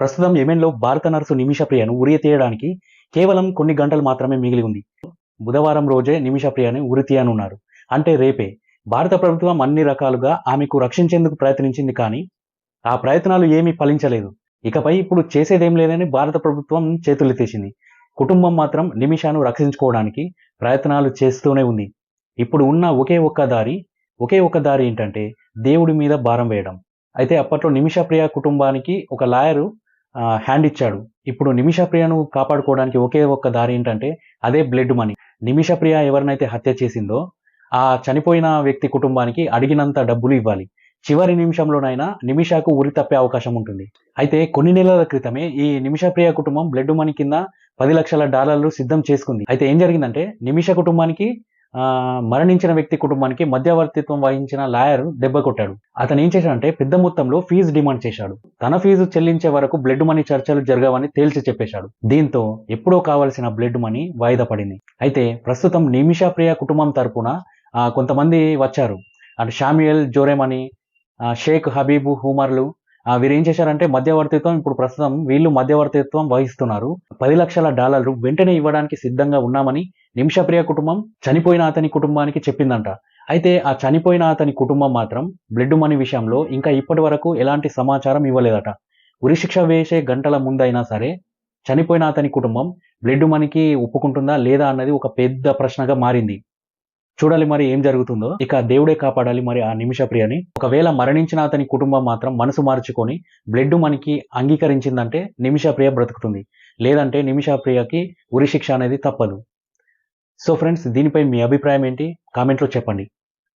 ప్రస్తుతం యెమెన్లో భారత నర్సు నిమిషప్రియను ఉరి తీయడానికి కేవలం కొన్ని గంటలు మాత్రమే మిగిలి ఉంది. బుధవారం రోజే నిమిషప్రియని ఉరి తీయనున్నారు అంటే రేపే. భారత ప్రభుత్వం అన్ని రకాలుగా ఆమెకు రక్షించేందుకు ప్రయత్నించింది కానీ ఆ ప్రయత్నాలు ఏమీ ఫలించలేదు. ఇకపై ఇప్పుడు చేసేదేం లేదని భారత ప్రభుత్వం చేతులెత్తేసింది. కుటుంబం మాత్రం నిమిషాను రక్షించుకోవడానికి ప్రయత్నాలు చేస్తూనే ఉంది. ఇప్పుడు ఉన్న ఒకే ఒక్క దారి ఒకే ఒక్క దారి ఏంటంటే దేవుడి మీద భారం వేయడం. అయితే అప్పట్లో నిమిషప్రియ కుటుంబానికి ఒక లాయరు హ్యాండ్ ఇచ్చాడు. ఇప్పుడు నిమిషప్రియను కాపాడుకోవడానికి ఒకే ఒక్క దారి ఏంటంటే అదే బ్లడ్ మనీ నిమిషప్రియ ఎవరినైతే హత్య చేసిందో ఆ చనిపోయిన వ్యక్తి కుటుంబానికి అడిగినంత డబ్బులు ఇవ్వాలి. చివరి నిమిషంలోనైనా నిమిషాకు ఉరి తప్పే అవకాశం ఉంటుంది. అయితే కొన్ని నెలల క్రితమే ఈ నిమిషప్రియ కుటుంబం బ్లడ్ మనీ కింద పది లక్షల డాలర్లు సిద్ధం చేసుకుంది. అయితే ఏం జరిగిందంటే నిమిష కుటుంబానికి మరణించిన వ్యక్తి కుటుంబానికి మధ్యవర్తిత్వం వహించిన లాయర్ దెబ్బ కొట్టాడు. అతను ఏం చేశాడంటే పెద్ద మొత్తంలో ఫీజు డిమాండ్ చేశాడు. తన ఫీజు చెల్లించే వరకు బ్లడ్ మనీ చర్చలు జరగవని తేల్చి చెప్పేశాడు. దీంతో ఎప్పుడో కావాల్సిన బ్లడ్ మనీ వాయిదా పడింది. అయితే ప్రస్తుతం నిమిషా ప్రియ కుటుంబం తరపున కొంతమంది వచ్చారు. అటు షామియల్ జోరేమని షేక్ హబీబు హూమర్లు. వీరు ఏం చేశారంటే మధ్యవర్తిత్వం ఇప్పుడు ప్రస్తుతం వీళ్ళు మధ్యవర్తిత్వం వహిస్తున్నారు. పది లక్షల డాలర్లు వెంటనే ఇవ్వడానికి సిద్ధంగా ఉన్నామని నిమిషప్రియ కుటుంబం చనిపోయిన అతని కుటుంబానికి చెప్పిందంట. అయితే ఆ చనిపోయిన అతని కుటుంబం మాత్రం బ్లడ్ మనీ విషయంలో ఇంకా ఇప్పటి వరకు ఎలాంటి సమాచారం ఇవ్వలేదట. ఉరిశిక్ష వేసే గంటల ముందైనా సరే చనిపోయిన అతని కుటుంబం బ్లడ్ మనీకి ఒప్పుకుంటుందా లేదా అన్నది ఒక పెద్ద ప్రశ్నగా మారింది. చూడాలి మరి ఏం జరుగుతుందో. ఇక దేవుడే కాపాడాలి మరి ఆ నిమిష ప్రియని ఒకవేళ మరణించిన అతని కుటుంబం మాత్రం మనసు మార్చుకొని బ్లడ్ మనకి అంగీకరించిందంటే నిమిష ప్రియ బ్రతుకుతుంది. లేదంటే నిమిష ప్రియకి అనేది తప్పదు. సో ఫ్రెండ్స్ దీనిపై మీ అభిప్రాయం ఏంటి? కామెంట్లో చెప్పండి.